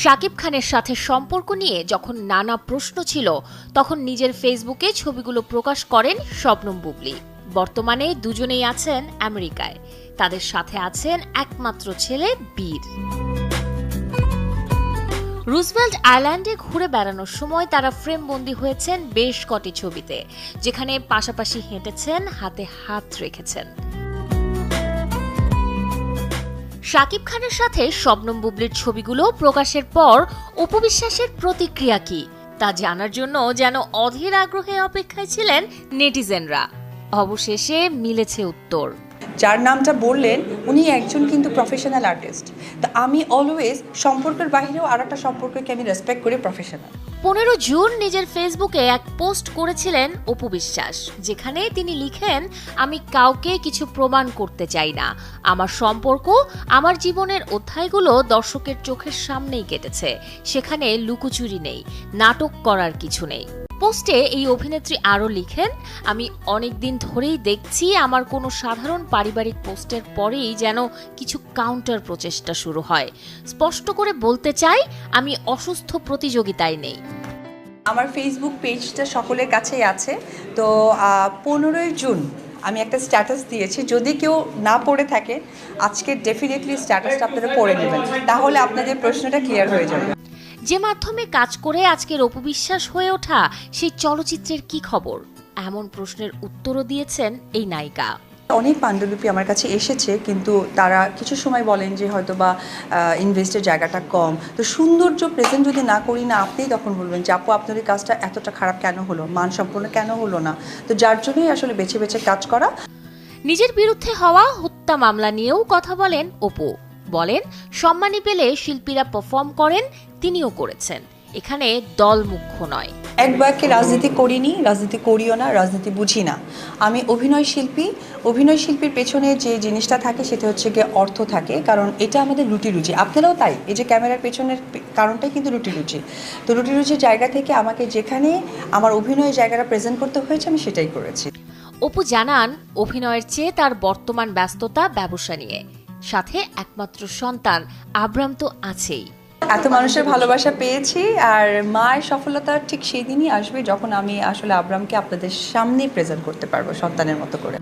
শাকিব খানের সাথে সম্পর্ক নিয়ে যখন নানা প্রশ্ন ছিল, তখন নিজের ফেসবুকে ছবিগুলো প্রকাশ করেন শবনম বুবলি। বর্তমানে দুজনেই আছেন আমেরিকায়। তাদের সাথে আছেন একমাত্র ছেলে বীর। রুজভেল্ট আইল্যান্ডে ঘুরে বেড়ানোর সময় তারা ফ্রেমবন্দি হয়েছেন বেশ কটি ছবিতে, যেখানে পাশাপাশি হেঁটেছেন, হাতে হাত রেখেছেন। শাকিব খানের সাথে শবনম বুবলির ছবিগুলো প্রকাশের পর উপবিশ্বাসের প্রতিক্রিয়া কি, তা জানার জন্য যেন অধীর আগ্রহে অপেক্ষায় ছিলেন নেটিজেনরা। অবশেষে মিলেছে উত্তর। যার নামটা বললেন, উনি একজন কিন্তু প্রফেশনাল আর্টিস্ট তা আমি অলওয়েজ সম্পর্কের বাইরেও আর একটা সম্পর্ককে আমি রেসপেক্ট করি প্রফেশনাল পনেরো জুন নিজের ফেসবুকে এক পোস্ট করেছিলেন অপু বিশ্বাস, যেখানে তিনি লিখেন, আমি কাউকে কিছু প্রমাণ করতে চাই না। আমার সম্পর্ক, আমার জীবনের অধ্যায়গুলো দর্শকের চোখের সামনেই কেটেছে। সেখানে লুকোচুরি নেই, নাটক করার কিছু নেই। পোস্টে এই অভিনেত্রী আরও লিখেন, আমি অনেক দিন ধরেই দেখছি আমার কোনো সাধারণ পারিবারিক পোস্টের পরেই যেন কিছু কাউন্টার প্রচেষ্টা শুরু হয়। স্পষ্ট করে বলতে চাই, আমি অসুস্থ প্রতিযোগিতায় নেই। আমার ফেসবুক পেজটা সকলের কাছেই আছে। তো পনেরোই জুন আমি একটা স্ট্যাটাস দিয়েছি। যদি কেউ না পড়ে থাকে, আজকে ডেফিনেটলি স্ট্যাটাসটা আপনারা পড়ে নেবেন। তাহলে আপনাদের প্রশ্নটা ক্লিয়ার হয়ে যাবে। যে মাধ্যমে কাজ করে আজকের অপবিশ্বাস হয়ে ওঠা সেই চলচ্চিত্রের কি খবর? এমন প্রশ্নের উত্তরও দিয়েছেন এই নায়িকা। অনেক পাণ্ডুলিপি আমার কাছে এসেছে কিন্তু তারা কিছু সময় বলেন যে হয়তো বা ইনভেস্টের জায়গাটা কম। তো সৌন্দর্য প্রেজেন্ট যদি না করি না আপনিই তখন বলবেন যে আপু আপনার এই কাজটা এতটা খারাপ কেন হলো? মানসম্পন্ন কেন হলো না? তো যার জন্যই আসলে বেছে বেছে কাজ করা। নিজের বিরুদ্ধে হওয়া হত্যা মামলা নিয়েও কথা বলেন অপু। বলেন সম্মানী পেলে শিল্পীরা পারফর্ম করেন তিনিও করেছেন। এখানে দল মুখ্য নয়। এক বাক্যে রাজনীতি করিনি রাজনীতি করিও না রাজনীতি বুঝি না। আমি অভিনয় শিল্পী অভিনয় শিল্পীর পেছনে যে জিনিসটা থাকে সেটা হচ্ছে গিয়ে অর্থ থাকে কারণ এটা আমাদের রুটি রুচি আপনারাও তাই এই যে ক্যামেরার পেছনের কারণটাই কিন্তু রুটি রুচি তো রুটি রুচির জায়গা থেকে আমাকে যেখানে আমার অভিনয়ের জায়গাটা প্রেজেন্ট করতে হয়েছে আমি সেটাই করেছি। অপু জানান অভিনয়ের চেয়ে তার বর্তমান ব্যস্ততা ব্যবসা নিয়ে। সাথে একমাত্র সন্তান আব্রাম তো আছেই। এত মানুষের ভালোবাসা পেয়েছি আর মায়ের সফলতা ঠিক সেই দিনই আসবে যখন আমি আসলে আব্রামকে আপনাদের সামনে প্রেজেন্ট করতে পারব সন্তানের মতো করে।